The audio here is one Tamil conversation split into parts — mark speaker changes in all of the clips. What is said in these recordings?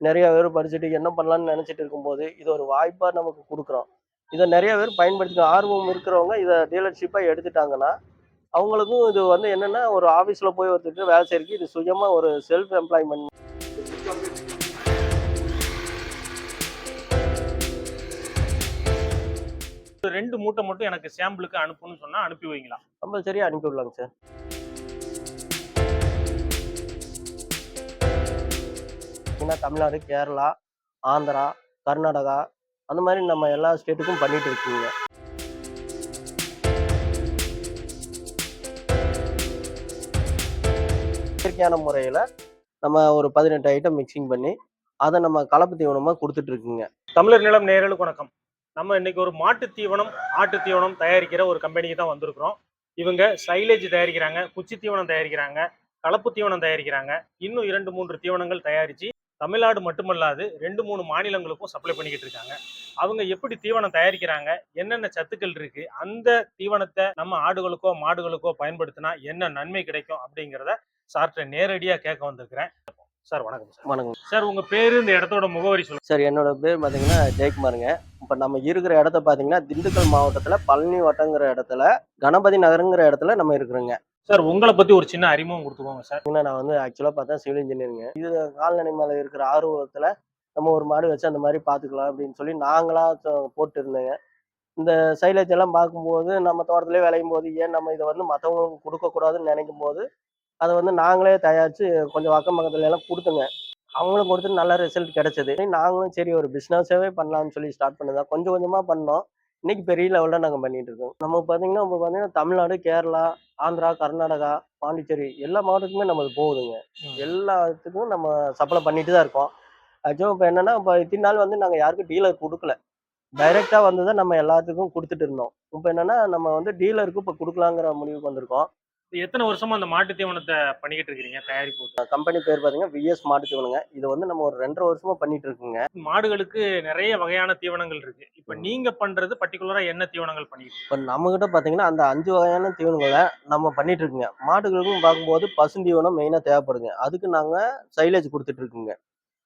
Speaker 1: நிறைய பேர் படிச்சுட்டு என்ன பண்ணலாம்னு நினைச்சிட்டு இருக்கும்போது இது ஒரு வாய்ப்பா நமக்கு கொடுக்குறோம். இதை நிறைய பேர் பயன்படுத்தி ஆர்வம் இருக்கிறவங்க இதை டீலர்ஷிப்பா எடுத்துட்டாங்கன்னா அவங்களுக்கும் இது வந்து என்னன்னா ஒரு ஆபீஸ்ல போய் ஒருத்தருக்கு வேலை செய்யறதுக்கு இது சுயமா ஒரு செல்ஃப் எம்ப்ளாய்மெண்ட்
Speaker 2: ரெண்டு மூட்டை மட்டும் எனக்கு சாம்பிளுக்கு அனுப்புன்னு சொன்னா அனுப்பி வைங்களா?
Speaker 1: கம்பல்சரியா அனுப்பி விடலாங்க சார். பார்த்தீங்கன்னா தமிழ்நாடு கேரளா ஆந்திரா கர்நாடகா அந்த மாதிரி நம்ம எல்லா ஸ்டேட்டுக்கும் பண்ணிட்டு இருக்கீங்க. இயற்கையான முறையில் நம்ம ஒரு பதினெட்டு ஐட்டம் மிக்சிங் பண்ணி அதை நம்ம கலப்பு தீவனமாக கொடுத்துட்டு இருக்குங்க.
Speaker 2: தமிழர் நிலம் நேரலுக்கு வணக்கம். நம்ம இன்னைக்கு ஒரு மாட்டு தீவனம் ஆட்டு தீவனம் தயாரிக்கிற ஒரு கம்பெனிக்கு தான் வந்திருக்கிறோம். இவங்க சைலேஜ் தயாரிக்கிறாங்க குச்சி தீவனம் தயாரிக்கிறாங்க கலப்பு தீவனம் தயாரிக்கிறாங்க. இன்னும் இரண்டு மூன்று தீவனங்கள் தயாரித்து தமிழ்நாடு மட்டுமல்லாது ரெண்டு மூணு மாநிலங்களுக்கும் சப்ளை பண்ணிக்கிட்டு இருக்காங்க அவங்க எப்படி தீவனம் தயாரிக்கிறாங்க என்னென்ன சத்துக்கள் இருக்கு அந்த தீவனத்தை நம்ம ஆடுகளுக்கோ மாடுகளுக்கோ பயன்படுத்தினா என்ன நன்மை கிடைக்கும் அப்படிங்கிறத சார்கிட்ட நேரடியாக கேட்க வந்திருக்கிறேன். சார் வணக்கம் சார்.
Speaker 1: வணக்கம்.
Speaker 2: சார் உங்க பேரு இந்த இடத்தோட முகவரி சொல்லுங்க.
Speaker 1: சார் என்னோட பேர் பார்த்தீங்கன்னா ஜெயக்குமாருங்க. இப்போ நம்ம இருக்கிற இடத்த பார்த்தீங்கன்னா திண்டுக்கல் மாவட்டத்தில் பழனி வட்டங்கிற இடத்துல கணபதி நகருங்கிற இடத்துல நம்ம இருக்கிறோங்க.
Speaker 2: சார் உங்களை பத்தி ஒரு சின்ன அறிமுகம் கொடுத்துக்கோங்க சார்.
Speaker 1: ஏன்னா நான் வந்து ஆக்சுவலாக பார்த்தா சிவில் இன்ஜினியரிங்க இது கால்நடை மேலே இருக்கிற ஆர்வத்தில் நம்ம ஒரு மாடு வச்சு அந்த மாதிரி பார்த்துக்கலாம் அப்படின்னு சொல்லி நாங்களாக போட்டு இருந்தேங்க இந்த சைலேஜ் எல்லாம் பார்க்கும்போது நம்ம தோட்டத்திலே விளையும் போது ஏன் நம்ம இதை வந்து மற்றவங்களுக்கு கொடுக்கக்கூடாதுன்னு நினைக்கும் போது அதை வந்து நாங்களே தயாரித்து கொஞ்சம் அக்கம் பக்கத்துல எல்லாம் கொடுத்துங்க. அவங்களும் கொடுத்து நல்ல ரிசல்ட் கிடைச்சது. நாங்களும் சரி ஒரு பிஸ்னஸாகவே பண்ணலாம்னு சொல்லி ஸ்டார்ட் பண்ணுதான் கொஞ்சம் கொஞ்சமாக பண்ணோம். இன்னைக்கு பெரிய லெவலில் நாங்கள் பண்ணிட்டு இருக்கோம். நம்ம பார்த்தீங்கன்னா இப்போ பார்த்தீங்கன்னா தமிழ்நாடு கேரளா ஆந்திரா கர்நாடகா பாண்டிச்சேரி எல்லா மாவட்டத்துக்குமே நம்மளுக்கு போகுதுங்க. எல்லாத்துக்கும் நம்ம சப்ளை பண்ணிட்டு தான் இருக்கோம். ஆக்சுவலாக இப்போ என்னன்னா இப்போ இத்தனை நாள் வந்து நாங்கள் யாருக்கும் டீலர் கொடுக்கல. டைரெக்டாக வந்து தான் நம்ம எல்லாத்துக்கும் கொடுத்துட்டு இருந்தோம். இப்போ என்னன்னா நம்ம வந்து டீலருக்கு இப்போ கொடுக்கலாங்கிற முடிவுக்கு வந்திருக்கோம்.
Speaker 2: எத்தனை வருஷமா அந்த மாட்டு தீவனத்தை பண்ணிக்கிட்டு இருக்கிறீங்க தயாரிப்பு
Speaker 1: கம்பெனி பேர் பார்த்தீங்கன்னா விஎஸ் மாட்டு தீவனங்க. இது வந்து நம்ம ஒரு ரெண்டரை வருஷமா பண்ணிட்டு இருக்குங்க.
Speaker 2: மாடுகளுக்கு நிறைய வகையான தீவனங்கள் இருக்கு. இப்ப நீங்க பண்றது பர்டிகுலரா என்ன தீவனங்கள் பண்ணிட்டு
Speaker 1: இப்போ நம்மகிட்ட பார்த்தீங்கன்னா அந்த அஞ்சு வகையான தீவனங்களை நம்ம பண்ணிட்டு இருக்குங்க. மாடுகளுக்கும் பார்க்கும்போது பசுந்தீவனம் மெயினாக தேவைப்படுங்க அதுக்கு நாங்கள் சைலேஜ் கொடுத்துட்டு இருக்குங்க.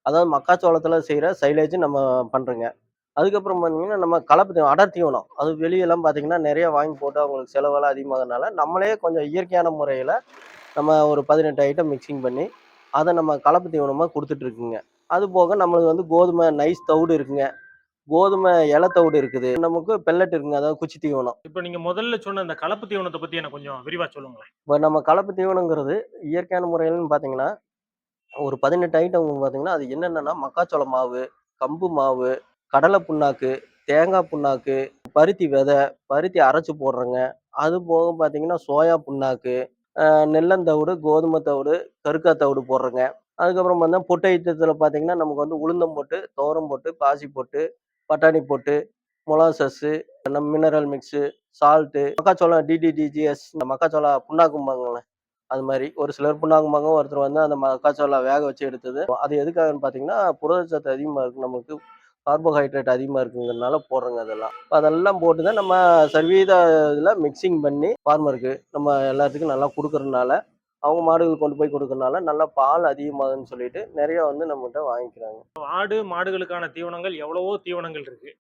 Speaker 1: அதாவது மக்காச்சோளத்தில் செய்கிற சைலேஜ் நம்ம பண்ணுறோங்க அதுக்கப்புறம் பார்த்தீங்கன்னா நம்ம கலப்பு தீவனம் அடர் தீவனம். அது வெளியெல்லாம் பார்த்தீங்கன்னா நிறைய வாங்கி போட்டு அவங்களுக்கு செலவெல்லாம் அதிகமாகறதுனால நம்மளே கொஞ்சம் இயற்கையான முறையில் நம்ம ஒரு பதினெட்டு ஐட்டம் மிக்சிங் பண்ணி அதை நம்ம கலப்பு தீவனமாக கொடுத்துட்டு இருக்குங்க. அது போக நம்மளுக்கு வந்து கோதுமை நைஸ் தவிடு இருக்குங்க. கோதுமை இலை தவிடு இருக்குது. நமக்கு பெல்லட் இருக்குங்க. அதாவது குச்சி தீவனம்.
Speaker 2: இப்ப நீங்க முதல்ல சொன்ன அந்த கலப்பு தீவனத்தை பத்தி எனக்கு கொஞ்சம் விரிவா சொல்லுங்களேன்.
Speaker 1: இப்போ நம்ம கலப்பு தீவனங்கிறது இயற்கையான முறையில்னு பார்த்தீங்கன்னா ஒரு பதினெட்டு ஐட்டம் பார்த்தீங்கன்னா அது என்னென்னன்னா மக்காச்சோள மாவு கம்பு மாவு கடலை புண்ணாக்கு தேங்காய் புண்ணாக்கு பருத்தி விதை பருத்தி அரைச்சி போடுறோங்க. அது போக பார்த்தீங்கன்னா சோயா புண்ணாக்கு நெல்லந்தவுடு நெல்லந்தவிடு கோதுமை தவிடு கருக்கா தவிடு போடுறோங்க. அதுக்கப்புறம் பார்த்தா பொட்டு ஐட்டத்தில் பார்த்தீங்கன்னா நமக்கு வந்து உளுந்தம் போட்டு துவரம் போட்டு பாசி போட்டு பட்டாணி போட்டு மொலாசஸ்ஸு நம்ம மினரல் மிக்ஸு சால்ட்டு மக்காச்சோளம் டிடிடிஜிஎஸ் இந்த மக்காச்சோளம் புண்ணாக்கும்பாங்களே அது மாதிரி. ஒரு சிலர் புண்ணாக்கும்பாங்க ஒருத்தர் வந்து அந்த மக்காச்சோளம் வேக வச்சு எடுத்தது. அது எதுக்காகன்னு பார்த்தீங்கன்னா புரதச்சத்து அதிகமாக இருக்கு நமக்கு கார்போஹைட்ரேட் அதிகமாக இருக்குங்கிறதுனால போடுறோங்க அதெல்லாம். அதெல்லாம் போட்டு தான் நம்ம சர்வீத இதில் மிக்சிங் பண்ணி ஃபார்மருக்கு நம்ம எல்லாத்துக்கும் நல்லா கொடுக்கறதுனால அவங்க மாடுகள் கொண்டு போய் கொடுக்கறதுனால நல்லா பால் அதிகமாகுதுன்னு சொல்லிட்டு நிறைய வந்து நம்மகிட்ட வாங்கிக்கிறாங்க.
Speaker 2: ஆடு மாடுகளுக்கான தீவனங்கள் எவ்வளவோ தீவனங்கள் இருக்கு.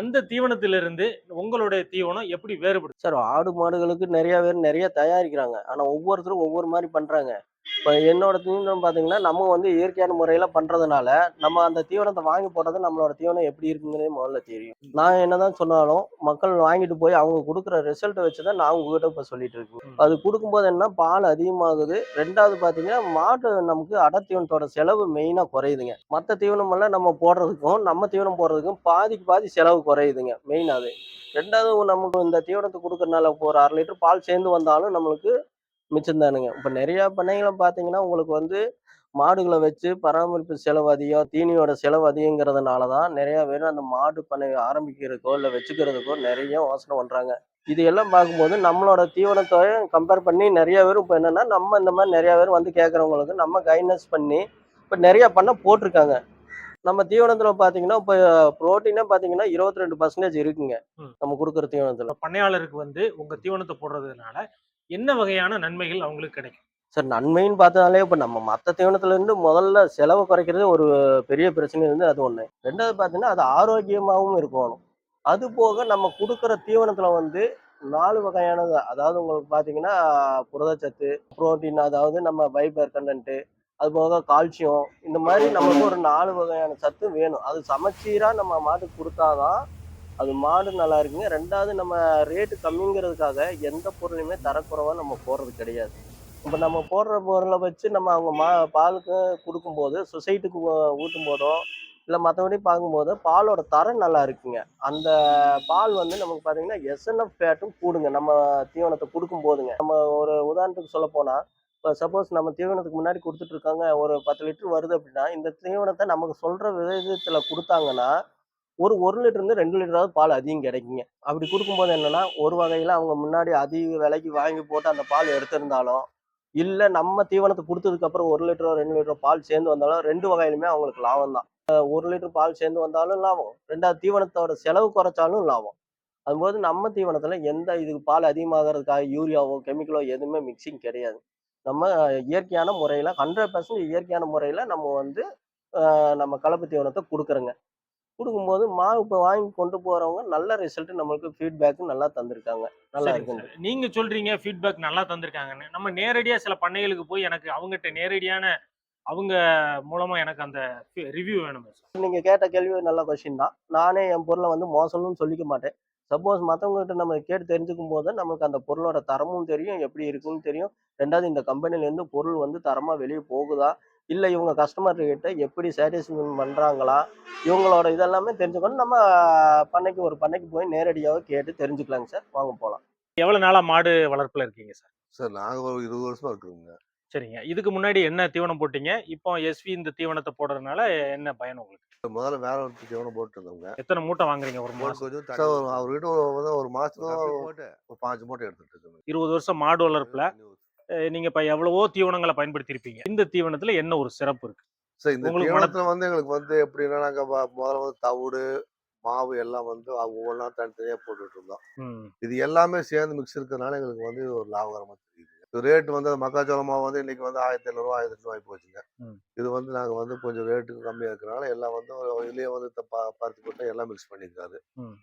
Speaker 2: அந்த தீவனத்திலிருந்து உங்களுடைய தீவனம் எப்படி வேறுபடுது?
Speaker 1: சார் ஆடு மாடுகளுக்கு நிறைய பேர் நிறைய தயாரிக்கிறாங்க. ஆனால் ஒவ்வொருத்தரும் ஒவ்வொரு மாதிரி பண்ணுறாங்க இப்போ என்னோட தீவனம் பார்த்தீங்கன்னா நம்ம வந்து இயற்கையான முறையில் பண்ணுறதுனால நம்ம அந்த தீவனத்தை வாங்கி போடுறது நம்மளோட தீவனம் எப்படி இருக்குங்கிறதே முதல்ல தெரியும். நான் என்னதான் சொன்னாலும் மக்கள் வாங்கிட்டு போய் அவங்க கொடுக்குற ரிசல்ட்டை வச்சு தான் நான் உங்ககிட்ட இப்போ சொல்லிட்டு இருக்கேன். அது கொடுக்கும்போது என்ன பால் அதிகமாகுது. ரெண்டாவது பார்த்தீங்கன்னா மாட்டு நமக்கு அடர் தீவனத்தோட செலவு மெயினாக குறையுதுங்க. மற்ற தீவனம் எல்லாம் நம்ம போடுறதுக்கும் நம்ம தீவனம் போடுறதுக்கும் பாதிக்கு பாதி செலவு குறையுதுங்க மெயின் அது ரெண்டாவது நமக்கு இந்த தீவனத்தை கொடுக்கறனால ஒரு அரை லிட்டர் பால் சேர்ந்து வந்தாலும் நம்மளுக்கு மிச்சம் தானுங்க இப்போ நிறையா பண்ணைகளை பார்த்தீங்கன்னா உங்களுக்கு வந்து மாடுகளை வச்சு பராமரிப்பு செலவு அதிகம் தீனியோட செலவு அதிகங்கிறதுனால தான் நிறைய பேர் அந்த மாடு பண்ணை ஆரம்பிக்கிறதுக்கோ இல்லை வச்சுக்கிறதுக்கோ நிறைய யோசனை பண்ணுறாங்க இது எல்லாம் பார்க்கும்போது நம்மளோட தீவனத்தை கம்பேர் பண்ணி நிறைய பேர் இப்போ என்னன்னா நம்ம இந்த மாதிரி நிறைய பேர் வந்து கேட்குறவங்களுக்கு நம்ம கைட்னஸ் பண்ணி இப்போ நிறைய பண்ண போட்டிருக்காங்க. நம்ம தீவனத்தில் பார்த்தீங்கன்னா இப்போ ப்ரோட்டீனே பார்த்தீங்கன்னா இருபத்தி ரெண்டு பர்சன்டேஜ் இருக்குங்க. நம்ம கொடுக்குற தீவனத்தில்.
Speaker 2: பண்ணையாளருக்கு வந்து உங்க தீவனத்தை போடுறதுனால என்ன வகையான நன்மைகள் அவங்களுக்கு கிடைக்கும்?
Speaker 1: சார் நன்மைன்னு பார்த்தாலே இப்போ நம்ம மற்ற தீவனத்துலேருந்து முதல்ல செலவு குறைக்கிறது ஒரு பெரிய பிரச்சனை இருந்து அது ஒன்று ரெண்டாவது பார்த்தீங்கன்னா அது ஆரோக்கியமாகவும் இருக்கணும். அது போக நம்ம கொடுக்குற தீவனத்தில் வந்து நாலு வகையானது. அதாவது உங்களுக்கு பார்த்தீங்கன்னா புரதச்சத்து புரோட்டீன் அதாவது நம்ம ஃபைபர் கண்டென்ட்டு அது போக கால்சியம் இந்த மாதிரி நமக்கு ஒரு நாலு வகையான சத்து வேணும். அது சமச்சீராக நம்ம மாட்டுக்கு கொடுத்தாதான் அது மாடு நல்லா இருக்குங்க. ரெண்டாவது நம்ம ரேட்டு கம்மிங்கிறதுக்காக எந்த பொருளையுமே தரக்குறைவாக நம்ம போடுறது கிடையாது. இப்போ நம்ம போடுற பொருளை வச்சு நம்ம அவங்க மா பாலுக்கு கொடுக்கும்போது சொசைட்டிக்கு ஊட்டும் போதோ இல்லை மற்றபடி பார்க்கும்போது பாலோட தரம் நல்லா இருக்குங்க. அந்த பால் வந்து நமக்கு பார்த்தீங்கன்னா எஸ்என்எஃப் ஃபேட்டும் கூடுங்க. நம்ம தீவனத்தை கொடுக்கும் போதுங்க நம்ம ஒரு உதாரணத்துக்கு சொல்ல போனால் இப்போ சப்போஸ் நம்ம தீவனத்துக்கு முன்னாடி கொடுத்துட்ருக்காங்க ஒரு பத்து லிட்டர் வருது அப்படின்னா இந்த தீவனத்தை நமக்கு சொல்கிற விதத்தில் கொடுத்தாங்கன்னா ஒரு ஒரு லிட்டர்லேருந்து ரெண்டு லிட்டராவது பால் அதிகம் கிடைக்குங்க. அப்படி கொடுக்கும்போது என்னன்னா ஒரு வகையில் அவங்க முன்னாடி அதிக விலைக்கு வாங்கி போட்டு அந்த பால் எடுத்திருந்தாலும் இல்லை நம்ம தீவனத்தை கொடுத்ததுக்கப்புறம் ஒரு லிட்டரோ ரெண்டு லிட்டரோ பால் சேர்ந்து வந்தாலும் ரெண்டு வகையிலுமே அவங்களுக்கு லாபம் தான். ஒரு லிட்டர் பால் சேர்ந்து வந்தாலும் லாபம். ரெண்டாவது தீவனத்தோட செலவு குறைச்சாலும் லாபம். அதுபோது நம்ம தீவனத்தில் எந்த இதுக்கு பால் அதிகமாகிறதுக்காக யூரியாவோ கெமிக்கலோ எதுவுமே மிக்சிங் கிடையாது. நம்ம இயற்கையான முறையில் ஹண்ட்ரட் பர்சன்ட் இயற்கையான முறையில் நம்ம வந்து நம்ம கலப்பு தீவனத்தை கொடுக்குறோங்க. கொடுக்கும்போது மாவு இப்போ வாங்கி கொண்டு போகிறவங்க நல்ல ரிசல்ட் நம்மளுக்கு ஃபீட்பேக்கு நல்லா தந்திருக்காங்க. நல்லா
Speaker 2: சார். நீங்க சொல்றீங்க ஃபீட்பேக் நல்லா தந்திருக்காங்கன்னு. நம்ம நேரடியா சில பண்ணைகளுக்கு போய் எனக்கு அவங்ககிட்ட நேரடியான அவங்க மூலமா எனக்கு அந்த ரிவ்யூ வேணும்
Speaker 1: நீங்க கேட்ட கேள்வி நல்ல கொஸ்டின் தான். நானே என் பொருளை வந்து மோசம்னு சொல்லிக்க மாட்டேன். சப்போஸ் மற்றவங்ககிட்ட நம்ம கேட்டு தெரிஞ்சுக்கும் போது நமக்கு அந்த பொருளோட தரமும் தெரியும் எப்படி இருக்குன்னு தெரியும். ரெண்டாவது இந்த கம்பெனில இருந்து பொருள் வந்து தரமா வெளியே போகுதா? இல்லை இவங்க கஸ்டமர் கிட்ட எப்படி சாட்டிஸ்ஃபேக்ஷன் பண்றாங்களா இவங்களோட இதெல்லாமே தெரிஞ்சுக்கணும். நம்ம பண்ணைக்கு ஒரு பண்ணைக்கு போய் நேரடியாக கேட்டு தெரிஞ்சுக்கலாங்க சார். வாங்க போகலாம்
Speaker 2: எவ்வளவு நாளா மாடு வளர்ப்புல இருக்கீங்க சார்?
Speaker 3: சார் நாங்கள் ஒரு இருபது வருஷமா இருக்கிறோங்க.
Speaker 2: சரிங்க. இதுக்கு முன்னாடி என்ன தீவனம் போட்டீங்க? இப்போ எஸ்வி இந்த தீவனத்தை போடுறதுனால என்ன பயன் உங்களுக்கு?
Speaker 3: முதல்ல வேற ஒரு தீவனம் போட்டு இருந்தோங்க
Speaker 2: எத்தனை மூட்டை வாங்குறீங்க ஒரு மாசம்
Speaker 3: கொஞ்சம் சார் ஒரு அவர்கிட்ட ஒரு வந்து ஒரு மாசத்துக்கு போட்டு. ஒரு பாஞ்சு மூட்டை எடுத்துட்டு
Speaker 2: இருபது வருஷம் மாடு வளர்ப்புல? நீங்க இப்ப எவ்வளவோ தீவனங்களை பயன்படுத்தி இருப்பீங்க இந்த தீவனத்துல என்ன ஒரு சிறப்பு இருக்கு?
Speaker 3: சார் இந்த தீவனத்துல வந்து எங்களுக்கு வந்து எப்படின்னா நாங்க வ- முதல்ல வந்து தவிடு மாவு எல்லாம் வந்து ஒவ்வொன்றா தனித்தனியா போட்டுட்டு இருந்தோம். இது எல்லாமே சேர்ந்து மிக்ஸ் இருக்கிறதுனால எங்களுக்கு வந்து ஒரு லாபகரமா தெரியுது. ரேட் வந்து மக்காச்சோள மாவு வந்து இன்னைக்கு வந்து ஆயிரத்தி ஐநூறுவா ஆயிரத்தி எட்நூறு ஆகி போச்சுங்க. இது வந்து நாங்க வந்து கொஞ்சம் ரேட்டுக்கு கம்மியா இருக்கிறனால எல்லாம் வந்து இதுலயே வந்து பருத்தி போட்டு எல்லாம் மிக்ஸ் பண்ணியிருக்காரு.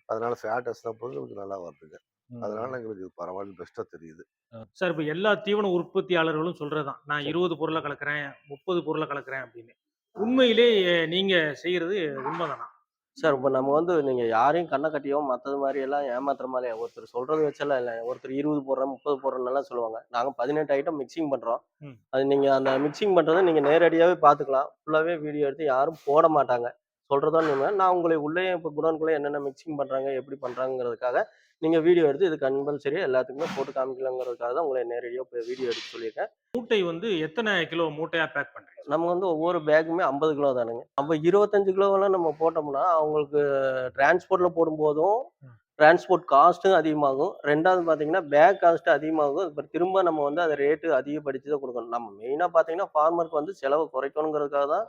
Speaker 3: அதனால ஃபேட் அஸ்லாம் போது எங்களுக்கு நல்லா வருதுங்க. அதனால எங்களுக்கு இது பரவாயில்ல பெஸ்டா தெரியுது.
Speaker 2: சார் இப்ப எல்லா தீவன உற்பத்தியாளர்களும் சொல்றதுதான். நான் இருபது பொருளை கலக்குறேன் முப்பது பொருளை கலக்குறேன் அப்படின்னு. உண்மையிலே நீங்க செய்யறது உண்மைதானா?
Speaker 1: சார் இப்போ நம்ம வந்து நீங்க யாரையும் கண்ணை கட்டியோ மற்றது மாதிரி எல்லாம் ஏமாத்துற மாதிரி ஒருத்தர் சொல்றது வச்செல்லாம் இல்லை. ஒருத்தர் இருபது போடுறேன் முப்பது போடுறேன்னெல்லாம் சொல்லுவாங்க. நாங்க பதினெட்டு ஐட்டம் மிக்சிங் பண்றோம்.
Speaker 2: ம்.
Speaker 1: அது நீங்க அந்த மிக்சிங் பண்றதை நீங்க நேரடியாவே பார்த்துக்கலாம். ஃபுல்லாவே வீடியோ எடுத்து யாரும் போட மாட்டாங்க. சொல்றதோ நீங்க நான் உங்களை உள்ளே இப்போ குடோனுக்குள்ளே என்னென்ன மிக்சிங் பண்றாங்க எப்படி பண்றாங்கிறதுக்காக நீங்க வீடியோ எடுத்து இது கம்பல்சரி எல்லாத்துக்குமே போட்டு காமிக்கலாங்கிறதுக்காக தான் உங்களை நேரடியாக இப்போ வீடியோ எடுத்து சொல்லியிருக்கேன்.
Speaker 2: மூட்டை வந்து எத்தனை கிலோ மூட்டையா பேக் பண்றீங்க?
Speaker 1: நம்ம வந்து ஒவ்வொரு பேக்குமே ஐம்பது கிலோ தானுங்க. நம்ம இருபத்தஞ்சு கிலோவெல்லாம் நம்ம போட்டோம்னா அவங்களுக்கு டிரான்ஸ்போர்ட்ல போடும்போதும். டிரான்ஸ்போர்ட் காஸ்ட்டும் அதிகமாகும். ரெண்டாவது பார்த்தீங்கன்னா பேக் காஸ்ட் அதிகமாகும். அப்புறம் திரும்ப நம்ம வந்து அதை ரேட்டு அதிகப்படுத்தி தான் கொடுக்கணும். நம்ம மெயினாக பார்த்தீங்கன்னா ஃபார்மருக்கு வந்து செலவை குறைக்கணுங்கிறதுக்காக தான்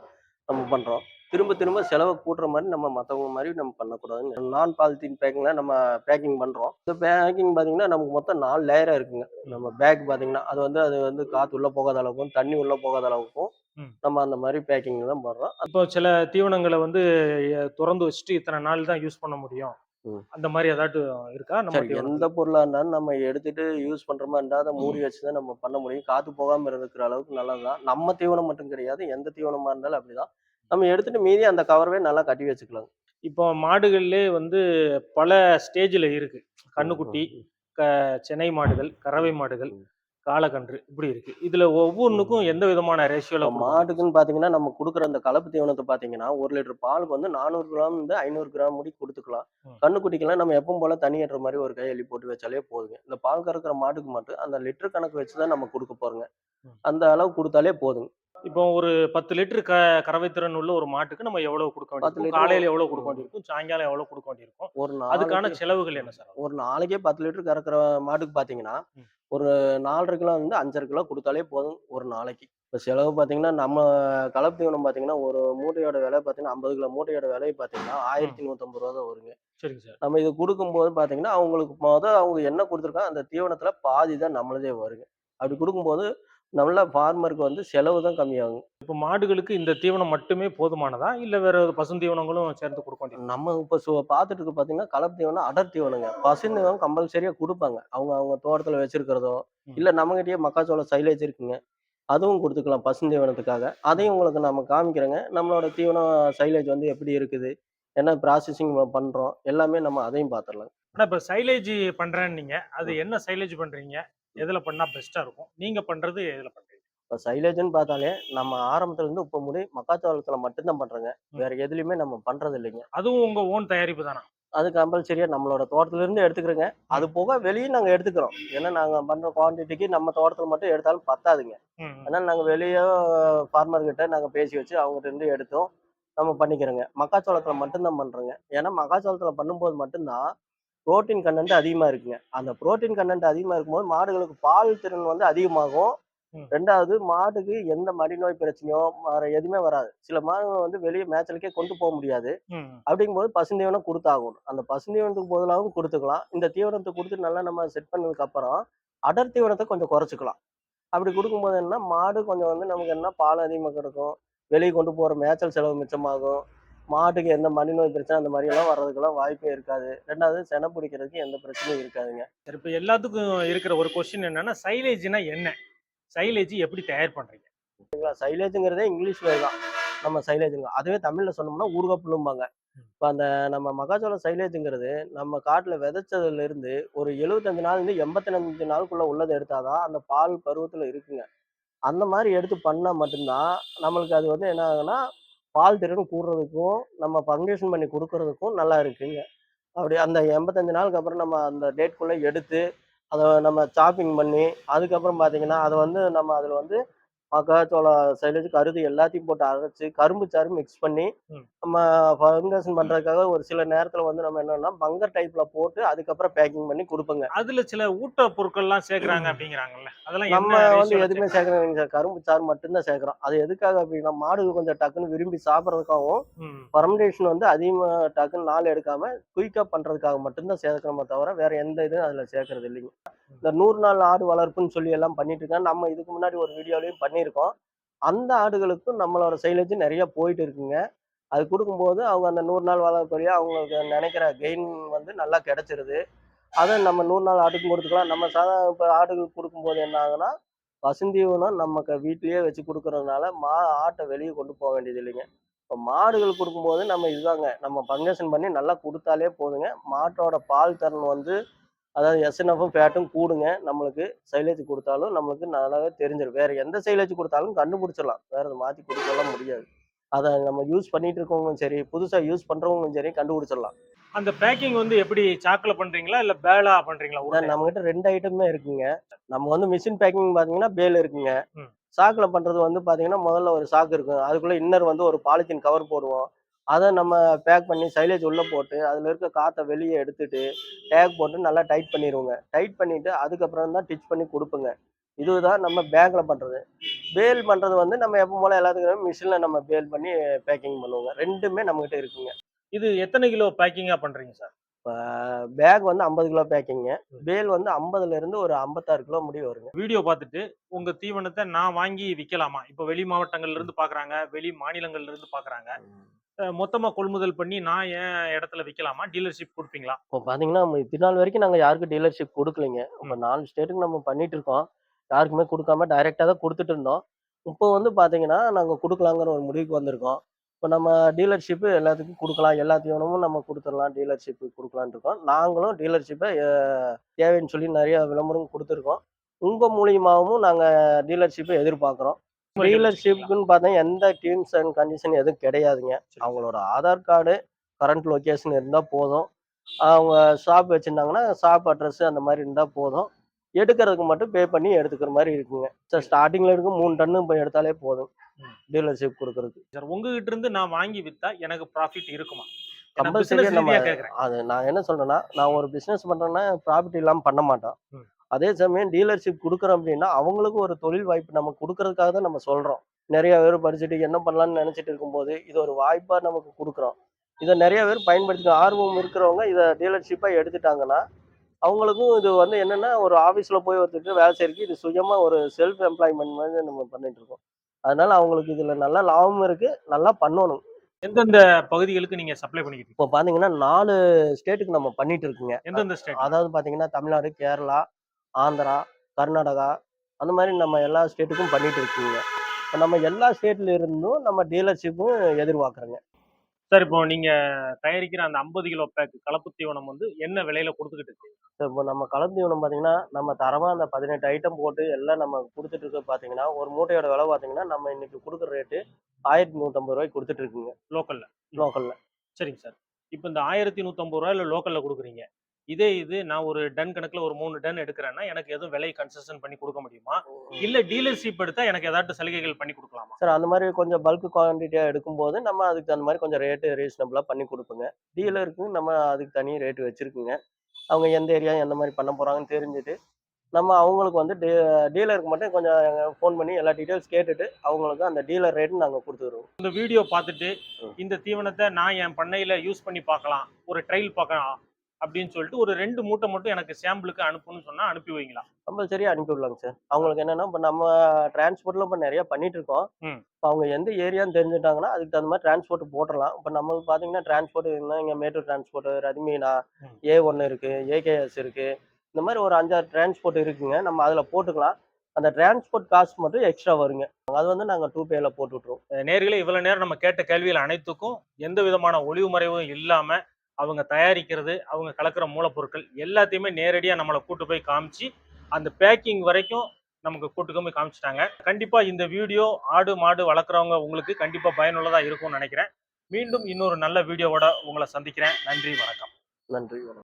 Speaker 1: நம்ம பண்ணுறோம் திரும்ப திரும்ப செலவை கூட்டுற மாதிரி நம்ம மற்றவங்க மாதிரி நம்ம பண்ணக்கூடாதுன்னு நான் பாலித்தீன் பேக்கிங்கில் நம்ம பேக்கிங் பண்ணுறோம் இந்த பேக்கிங் பார்த்தீங்கன்னா நமக்கு மொத்தம் நாலு லேயராக இருக்குங்க. நம்ம பேக் பார்த்தீங்கன்னா அது வந்து அது வந்து காற்று உள்ளே போகாத அளவுக்கும் தண்ணி உள்ளே போகாத அளவுக்கும். நம்ம அந்த மாதிரி பேக்கிங் தான் பண்ணுறோம்
Speaker 2: இப்போ சில தீவனங்களை வந்து திறந்து வச்சுட்டு இத்தனை நாள் தான் யூஸ் பண்ண முடியும். அந்த மாதிரி ஏதாட்டும் இருக்கா? நம்ம?
Speaker 1: எந்த பொருளாக இருந்தாலும் நம்ம எடுத்துட்டு யூஸ் பண்ணுற மாதிரி இருந்தால் அதை மூடி வச்சு தான் நம்ம பண்ண முடியும். காற்று போகாமல் இருக்கிற அளவுக்கு நல்லது தான் நம்ம தீவனம் மட்டும் கிடையாது. எந்த தீவனமாக இருந்தாலும் அப்படிதான். நம்ம எடுத்துட்டு மீதி அந்த கவரவே நல்லா கட்டி வச்சுக்கலாம்.
Speaker 2: இப்போ மாடுகள்லே வந்து பல ஸ்டேஜில் இருக்கு. கண்ணுக்குட்டி க- சென்னை மாடுகள் கறவை மாடுகள்.
Speaker 1: ம்.
Speaker 2: காளக்கன்று இப்படி இருக்கு இதுல ஒவ்வொன்றுக்கும் எந்த விதமான ரேஷியோல
Speaker 1: மாட்டுக்குன்னு பார்த்தீங்கன்னா நம்ம கொடுக்குற அந்த கலப்பு தீவனத்தை பார்த்தீங்கன்னா ஒரு லிட்டர் பாலுக்கு வந்து நானூறு கிராம் இருந்து ஐநூறு கிராம் முடி கொடுத்துக்கலாம். கண்ணுக்குட்டிக்கெல்லாம் நம்ம எப்பவும் போல தண்ணி ஏற்ற மாதிரி ஒரு கை அள்ளி போட்டு வச்சாலே போதுங்க இந்த பால் கறக்கிற மாட்டுக்கு மட்டும் அந்த லிட்டர் கணக்கு வச்சு தான் நம்ம கொடுக்க போறோங்க. அந்த அளவு கொடுத்தாலே போதுங்க
Speaker 2: இப்போ ஒரு பத்து லிட்டர் க கறவை திறன் உள்ள ஒரு மாட்டுக்கு நம்ம எவ்வளவு கொடுக்க வேண்டியிருக்கும் காலையில எவ்வளவு கொடுக்க. வேண்டியிருக்கும் சாயங்காலம் எவ்வளவு கொடுக்க வேண்டியிருக்கும்
Speaker 1: ஒரு
Speaker 2: அதுக்கான செலவுகள் என்ன சார்
Speaker 1: ஒரு நாளைக்கே பத்து லிட்டர் கறக்கிற மாட்டுக்கு பார்த்தீங்கன்னா
Speaker 2: ம்.
Speaker 1: ஒரு நாலரை கிலோ வந்து அஞ்சரை கிலோ கொடுத்தாலே போதும் ஒரு நாளைக்கு. இப்போ செலவு பார்த்தீங்கன்னா நம்ம கலப்பு தீவனம் பார்த்தீங்கன்னா ஒரு மூட்டையோட விலை பார்த்தீங்கன்னா ஐம்பது கிலோ மூட்டையோட விலை பார்த்தீங்கன்னா ஆயிரத்தி நூற்றம்பது ரூபா தான் வருங்க.
Speaker 2: சரிங்க சார்.
Speaker 1: நம்ம இது கொடுக்கும்போது பார்த்தீங்கன்னா அவங்களுக்கு மொதல் அவங்க என்ன கொடுத்துருக்காங்க அந்த தீவனத்தில் பாதி தான் நம்மளதே வருங்க. அப்படி கொடுக்கும்போது நல்ல ஃபார்மருக்கு வந்து செலவு தான் கம்மியாகும்.
Speaker 2: இப்போ மாடுகளுக்கு இந்த தீவனம் மட்டுமே போதுமானதா? இல்ல வேற பசுந்தீவனங்களும் சேர்ந்து கொடுக்க வேண்டியது
Speaker 1: நம்ம இப்போ சு பார்த்துட்டு இருக்கு பார்த்தீங்கன்னா கலப்பு தீவனம் அடர் தீவனங்க. பசு தீவனம் கம்பல்சரியாக கொடுப்பாங்க. அவங்க அவங்க தோட்டத்தில் வச்சிருக்கிறதோ. இல்லை நம்மகிட்டயே மக்காச்சோள சைலேஜ் இருக்குங்க. அதுவும் கொடுத்துக்கலாம் பசு தீவனத்துக்காக. அதையும் உங்களுக்கு நம்ம காமிக்கிறோங்க. நம்மளோட தீவனம் சைலேஜ் வந்து எப்படி இருக்குது? என்ன ப்ராசஸிங் பண்ணுறோம் எல்லாமே நம்ம அதையும் பார்த்துடலாம்
Speaker 2: ஆனா இப்ப சைலேஜ் பண்றேன்னு நீங்க அது என்ன சைலேஜ் பண்றீங்க? எதுல பண்ணா பெஸ்டா இருக்கும். நீங்க பண்றது எதுல பண்றீங்க?
Speaker 1: இப்போ சைலேஜ்னு பார்த்தாலே நம்ம ஆரம்பத்துல இருந்து இப்போ முடி மக்காச்சோளத்தில் மட்டும்தான் பண்ணுறோங்க வேற எதுலையுமே நம்ம பண்ணுறது இல்லைங்க.
Speaker 2: அதுவும் உங்க ஓன் தயாரிப்பு தானா?
Speaker 1: அது கம்பல்சரியாக நம்மளோட தோட்டத்துல இருந்து எடுத்துக்கிறோங்க. அது போக வெளியே நாங்கள் எடுத்துக்கிறோம். ஏன்னா நாங்கள் பண்ணுற குவான்டிட்டிக்கு நம்ம தோட்டத்தில் மட்டும் எடுத்தாலும் பத்தாதுங்க. அதனால் நாங்கள் வெளியே ஃபார்மர் கிட்ட நாங்கள் பேசி வச்சு அவங்ககிட்ட இருந்து எடுத்தோம் நம்ம பண்ணிக்கிறோங்க. மக்காச்சோளத்தில் மட்டும்தான் பண்ணுறோங்க ஏன்னா மக்காச்சோளத்தில் பண்ணும்போது மட்டும்தான் புரோட்டீன் கண்டென்ட் அதிகமாக இருக்குங்க. அந்த புரோட்டீன் கண்டென்ட் அதிகமாக இருக்கும்போது மாடுகளுக்கு பால் திறன் வந்து அதிகமாகும். ரெண்டாவது மாடுக்கு எந்த மடிநோய் பிரச்சனையோ வேற எதுவுமே வராது. சில மாடுகள் வந்து வெளியே மேய்ச்சலுக்கே கொண்டு போக முடியாது.
Speaker 2: ம், ம்.
Speaker 1: அப்படிங்கும்போது பசுந்தீவனம் கொடுத்தாகணும். அந்த பசுந்தீவனத்துக்கு பதிலாகவும் கொடுத்துக்கலாம். இந்த தீவனத்தை கொடுத்து நல்லா நம்ம செட் பண்ணதுக்கு அப்புறம் அடர் தீவனத்தை கொஞ்சம் குறைச்சிக்கலாம். அப்படி கொடுக்கும்போது என்ன மாடு கொஞ்சம் வந்து நமக்கு என்ன பால் அதிகமாக கிடைக்கும். வெளியே கொண்டு போகிற மேய்ச்சல் செலவு மிச்சமாகும். மாட்டுக்கு எந்த மணி நோய் பிரச்சனை அந்த மாதிரி எல்லாம் வர்றதுக்கெல்லாம் வாய்ப்பே இருக்காது. ரெண்டாவது செனை பிடிக்கிறதுக்கு எந்த பிரச்சனையும் இருக்காதுங்க.
Speaker 2: சரி இப்ப எல்லாத்துக்கும் இருக்கிற ஒரு கொஸ்டின் என்னன்னா சைலேஜ்னா என்ன? சைலேஜ் எப்படி தயார் பண்றீங்க?
Speaker 1: சைலேஜுங்கிறதே இங்கிலீஷ் வேர் தான். நம்ம சைலேஜுங்க. அதுவே தமிழில் சொன்னோம்னா ஊறுகாப்புல்லும்பாங்க இப்போ அந்த நம்ம மக்காச்சோள சைலேஜுங்கிறது நம்ம காட்டில் விதைச்சதுல இருந்து ஒரு எழுபத்தஞ்சு நாள்லேருந்து எண்பத்தஞ்சு நாளுக்குள்ள உள்ளதை எடுத்தாதான் அந்த பால் பருவத்தில் இருக்குங்க. அந்த மாதிரி எடுத்து பண்ணால் மட்டும்தான் நம்மளுக்கு அது வந்து என்ன ஆகுன்னா பால் திறன் கூடுறதுக்கும் நம்ம ஃபவுண்டேஷன் பண்ணி கொடுக்கறதுக்கும் நல்லா இருக்குங்க. அப்படி அந்த எண்பத்தஞ்சு நாளுக்கு அப்புறம் நம்ம அந்த டேட்குள்ளே எடுத்து அதை நம்ம சாப்பிங் பண்ணி அதுக்கப்புறம் பார்த்தீங்கன்னா அதை வந்து நம்ம அதில் வந்து மக்காச்சோள சைலேஜ் கருது எல்லாத்தையும் போட்டு அரைச்சு கரும்பு சாறு மிக்ஸ் பண்ணி. நம்ம ஃபவுண்டேஷன் பண்ணுறதுக்காக ஒரு சில நேரத்தில் வந்து நம்ம என்னன்னா பங்கர் டைப்பில் போட்டு அதுக்கப்புறம் பேக்கிங் பண்ணி கொடுப்போங்க.
Speaker 2: அதுல சில ஊட்ட பொருட்கள்லாம் சேர்க்கறாங்க அப்படிங்கிறாங்கல்ல. அதெல்லாம்
Speaker 1: நம்ம வந்து எதுவுமே சேர்க்கறோம் சார். கரும்பு சாறு மட்டும்தான் சேர்க்குறோம். அது எதுக்காக அப்படின்னா மாடு கொஞ்சம் டக்குன்னு விரும்பி சாப்பிட்றதுக்காகவும். ஃபர்மெண்டேஷன் வந்து அதிகமாக டக்குன்னு நாள் எடுக்காம குயிக்காக பண்ணுறதுக்காக மட்டும்தான் சேர்க்கிறோமே தவிர வேற எந்த இதுவும் அதில் சேர்க்கறது இல்லைங்க இந்த நூறு நாள் ஆடு வளர்ப்புன்னு சொல்லி எல்லாம் பண்ணிட்டு இருக்காங்க. நம்ம இதுக்கு முன்னாடி ஒரு வீடியோலையும் பண்ணியிருக்கோம். அந்த ஆடுகளுக்கும் நம்மளோட சைலேஜ் நிறைய போயிட்டு இருக்குங்க. அது கொடுக்கும்போது அவங்க அந்த நூறு நாள் வாழக்கூடிய அவங்களுக்கு நினைக்கிற கெயின் வந்து நல்லா கிடைச்சிருது. அதை நம்ம நூறு நாள் ஆட்டுக்கும் கொடுத்துக்கலாம். நம்ம சாதாரண இப்போ ஆடுகளுக்கு கொடுக்கும்போது என்ன ஆகுனா பசுந்தீவனம் நம்ம வீட்லேயே வீட்டிலேயே வச்சு கொடுக்கறதுனால மா ஆட்டை வெளியே கொண்டு போக வேண்டியது இல்லைங்க. இப்போ மாடுகள் கொடுக்கும்போது நம்ம இதுதாங்க. நம்ம பங்கேஷன் பண்ணி நல்லா கொடுத்தாலே போதுங்க. மாட்டோட பால் திறன் வந்து அதாவது எஸ்என்எஃப்பும் ஃபேட்டும் கூடுங்க. நம்மளுக்கு சைலேஜ் கொடுத்தாலும் நம்மளுக்கு நல்லாவே தெரிஞ்சிடும் வேற எந்த சைலேஜ் கொடுத்தாலும் கண்டுபிடிச்சிடலாம். வேற அதை மாற்றி கொடுக்கலாம் முடியாது. அதை நம்ம யூஸ் பண்ணிட்டு இருக்கவங்களும் சரி புதுசாக யூஸ் பண்ணுறவங்களும் சரி கண்டுபிடிச்சிடலாம்.
Speaker 2: அந்த பேக்கிங் வந்து எப்படி சாக்குல பண்றீங்களா? இல்ல பேலா பண்றீங்களா?
Speaker 1: அதான்
Speaker 2: உருண்டையா?
Speaker 1: நம்ம கிட்ட ரெண்டு ஐட்டமே இருக்குங்க. நம்ம வந்து மிஷின் பேக்கிங் பாத்தீங்கன்னா பேல் இருக்குங்க. சாக்குல பண்றது வந்து பாத்தீங்கன்னா முதல்ல ஒரு சாக்கு இருக்கும். அதுக்குள்ள இன்னர் வந்து ஒரு பாலித்தீன் கவர் போடுவோம். அதை நம்ம பேக் பண்ணி சைலேஜ் உள்ள போட்டு அதுல இருக்க காத்தை வெளியே எடுத்துட்டு டேக் போட்டு நல்லா டைட் பண்ணிடுவோங்க டைட் பண்ணிட்டு அதுக்கப்புறம் தான் டிச் பண்ணி கொடுப்போங்க. இதுதான் நம்ம பேக்ல பண்றது. பேல் பண்றது வந்து நம்ம எப்போ போல எல்லாத்துக்கும் மிஷின்ல நம்ம பேல் பண்ணி பேக்கிங் பண்ணுவோங்க. ரெண்டுமே நம்ம கிட்ட இருக்குங்க.
Speaker 2: இது எத்தனை கிலோ பேக்கிங்கா பண்றீங்க சார்
Speaker 1: பேக் வந்து ஐம்பது கிலோ பேக்கிங்க பேல் வந்து ஐம்பதுல இருந்து ஒரு ஐம்பத்தாறு கிலோ முடிய வருங்க.
Speaker 2: வீடியோ பார்த்துட்டு உங்க தீவனத்தை நான் வாங்கி விற்கலாமா இப்போ வெளி மாவட்டங்கள்ல இருந்து பாக்குறாங்க வெளி மாநிலங்கள்ல இருந்து பாக்குறாங்க அஹ் மொத்தமா கொள்முதல் பண்ணி நான் என் இடத்துல விற்கலாமா டீலர்ஷிப் கொடுப்பீங்களா?
Speaker 1: இப்போ பார்த்தீங்கன்னா நம்ம இது நாள் வரைக்கும் நாங்கள் யாருக்கும் டீலர்ஷிப் கொடுக்கலைங்க. இப்போ நாலு ஸ்டேட்டுக்கு நம்ம பண்ணிட்டு இருக்கோம் யாருக்குமே கொடுக்காம டைரெக்டாக தான் கொடுத்துட்டு இருந்தோம். இப்போ வந்து பார்த்தீங்கன்னா நாங்கள் கொடுக்கலாங்கிற ஒரு முடிவுக்கு வந்திருக்கோம். இப்போ நம்ம டீலர்ஷிப்பு எல்லாத்துக்கும் கொடுக்கலாம். எல்லா தீவனமும் நம்ம கொடுத்துடலாம். டீலர்ஷிப்பு கொடுக்கலான்னு இருக்கோம். நாங்களும் டீலர்ஷிப்பை தேவைன்னு சொல்லி நிறைய விளம்பரம் கொடுத்துருக்கோம். உங்கள் மூலியமாகவும் நாங்கள் டீலர்ஷிப்பை எதிர்பார்க்குறோம். டீலர்ஷிப்புக்குன்னு பார்த்தா எந்த டீம்ஸ் அண்ட் கண்டிஷன் எதுவும் கிடையாதுங்க. அவங்களோட ஆதார் கார்டு கரண்ட் லொக்கேஷன் இருந்தால் போதும். அவங்க ஷாப் வச்சுருந்தாங்கன்னா ஷாப் அட்ரஸ் அந்த மாதிரி இருந்தால் போதும். எடுக்கிறதுக்கு மட்டும் பே பண்ணி எடுத்துக்கிற மாதிரி இருக்குங்க. சார். ஸ்டார்டிங்கில் இருக்கும் மூணு டன்னு போய் எடுத்தாலே போதும். டீலர்ஷிப் கொடுக்கறதுக்கு
Speaker 2: சார் உங்ககிட்ட இருந்து நான் வாங்கி வித்தா எனக்கு ப்ராஃபிட் இருக்குமா?
Speaker 1: கம்பல்சரியாக நம்ம அது நான் என்ன சொல்றேன்னா நான் ஒரு பிஸ்னஸ் பண்ணுறேன்னா ப்ராஃபிட் இல்லாமல் பண்ண மாட்டோம். அதே சமயம் டீலர்ஷிப் கொடுக்குறோம் அப்படின்னா அவங்களுக்கும் ஒரு தொழில் வாய்ப்பு நம்ம கொடுக்கறதுக்காக தான் நம்ம சொல்கிறோம் நிறைய பேர் படிச்சுட்டு என்ன பண்ணலாம்னு நினச்சிட்டு இருக்கும்போது இது ஒரு வாய்ப்பாக நமக்கு கொடுக்குறோம். இதை நிறைய பேர் பயன்படுத்தி ஆர்வம் இருக்கிறவங்க இதை டீலர்ஷிப்பாக எடுத்துட்டாங்கன்னா அவங்களுக்கும் இது வந்து என்னன்னா ஒரு ஆஃபீஸ்ல போய் ஒருத்தருக்கு வேலை செய்யறதுக்கு இது சுயமா ஒரு செல்ஃப் எம்ப்ளாய்மெண்ட் மாதிரி நம்ம பண்ணிட்டு இருக்கோம். அதனால அவங்களுக்கு இதுல நல்ல லாபமும் இருக்கு நல்லா பண்ணணும்.
Speaker 2: எந்தெந்த பகுதிகளுக்கு நீங்க சப்ளை பண்ணிக்கிட்டு?
Speaker 1: இப்போ பாத்தீங்கன்னா நாலு ஸ்டேட்டுக்கு நம்ம பண்ணிட்டு இருக்குங்க.
Speaker 2: எந்தெந்த ஸ்டேட்
Speaker 1: அதாவது பாத்தீங்கன்னா தமிழ்நாடு கேரளா ஆந்திரா கர்நாடகா அந்த மாதிரி நம்ம எல்லா ஸ்டேட்டுக்கும் பண்ணிட்டு இருக்கீங்க. இப்போ நம்ம எல்லா ஸ்டேட்ல இருந்தும் நம்ம டீலர்ஷிப்பும் எதிர்பார்க்குறோங்க.
Speaker 2: சார் இப்போ நீங்க தயாரிக்கிற அந்த 50 கிலோ பேக் கலப்பு தீவனம் வந்து என்ன விலையில கொடுத்துக்கிட்டு இருக்கு?
Speaker 1: இப்போ நம்ம கலந்து தீவனம் பார்த்தீங்கன்னா நம்ம தரமாக அந்த பதினெட்டு ஐட்டம் போட்டு எல்லாம் நம்ம கொடுத்துட்டு இருக்க பார்த்தீங்கன்னா ஒரு மூட்டையோட விலை பார்த்தீங்கன்னா நம்ம இன்னைக்கு கொடுக்குற ரேட்டு ஆயிரத்தி நூற்றம்பது ரூபாய்க்கு கொடுத்துட்டு இருக்குங்க.
Speaker 2: லோக்கல்ல.
Speaker 1: லோக்கலில்.
Speaker 2: சரிங்க சார். இப்போ இந்த ஆயிரத்தி நூற்றம்பது ரூபாயில லோக்கல்ல கொடுக்குறீங்க. இதே இது நான் ஒரு டன் கணக்குல ஒரு மூணு டன் எடுக்கிறேன்னா எனக்கு எதுவும் விலை கன்செஷன் பண்ணி கொடுக்க முடியுமா? இல்ல டீலர்ஷிப் எடுத்தா எனக்கு ஏதாட்டும் சலுகைகள் பண்ணி கொடுக்கலாமா?
Speaker 1: சார் அந்த மாதிரி கொஞ்சம் பல்க் குவான்டிட்டியாக எடுக்கும்போது நம்ம அதுக்கு அந்த மாதிரி கொஞ்சம் ரேட்டு ரீசனபிளாக பண்ணி கொடுப்போங்க. டீலருக்கு நம்ம அதுக்கு தனி ரேட்டு வச்சுருக்குங்க. அவங்க எந்த ஏரியா எந்த மாதிரி பண்ண போகிறாங்கன்னு தெரிஞ்சுட்டு நம்ம அவங்களுக்கு வந்து டீ டீலருக்கு மட்டும் கொஞ்சம் ஃபோன் பண்ணி எல்லா டீட்டெயில்ஸ் கேட்டுட்டு அவங்களுக்கு அந்த டீலர் ரேட்டு நாங்கள் கொடுத்துருவோம்.
Speaker 2: இந்த வீடியோ பார்த்துட்டு. இந்த தீவனத்தை நான் என் பண்ணையில யூஸ் பண்ணி பார்க்கலாம். ஒரு ட்ரையல் பார்க்கலாம். அப்படின்னு சொல்லிட்டு ஒரு ரெண்டு மூட்டை மட்டும் எனக்கு சாம்பிளுக்கு அனுப்புன்னு சொன்னா அனுப்பி வைங்களா?
Speaker 1: கம்பல்சரியாக அனுப்பி விடலாங்க சார். அவங்களுக்கு என்னன்னா இப்போ நம்ம டிரான்ஸ்போர்ட்ல இப்போ நிறைய பண்ணிட்டு இருக்கோம். இப்போ அவங்க எந்த ஏரியான்னு தெரிஞ்சுட்டாங்கன்னா அதுக்கு தகுந்த மாதிரி டிரான்ஸ்போர்ட் போட்டுடலாம் இப்போ நம்ம பார்த்தீங்கன்னா டிரான்ஸ்போர்ட் இருந்தால் இங்கே மேட்டூர் டிரான்ஸ்போர்ட் ரதிமீனா. ஏ ஒன்று இருக்கு ஏகேஎஸ் இருக்கு. இந்த மாதிரி ஒரு அஞ்சாறு டிரான்ஸ்போர்ட் இருக்குங்க. நம்ம அதில் போட்டுக்கலாம். அந்த டிரான்ஸ்போர்ட் காஸ்ட் மட்டும் எக்ஸ்ட்ரா வருங்க. அது வந்து நாங்கள் டூ பேல போட்டு விட்ருவோம்
Speaker 2: நேர்களே இவ்வளவு நேரம் நம்ம கேட்ட கேள்விகள் அனைத்துக்கும் எந்த விதமான ஒளிவு மறைவும் இல்லாம அவங்க தயாரிக்கிறது அவங்க கலக்கிற மூலப்பொருட்கள் எல்லாத்தையுமே நேரடியாக நம்மளை கூட்டு போய் காமிச்சு அந்த பேக்கிங் வரைக்கும் நமக்கு கூட்டு போய் காமிச்சிட்டாங்க. கண்டிப்பாக இந்த வீடியோ ஆடு மாடு வளர்க்குறவங்க உங்களுக்கு கண்டிப்பாக பயனுள்ளதாக இருக்கும்னு நினைக்கிறேன். மீண்டும் இன்னொரு நல்ல வீடியோவோட உங்களை சந்திக்கிறேன். நன்றி வணக்கம்.
Speaker 1: நன்றி வணக்கம்.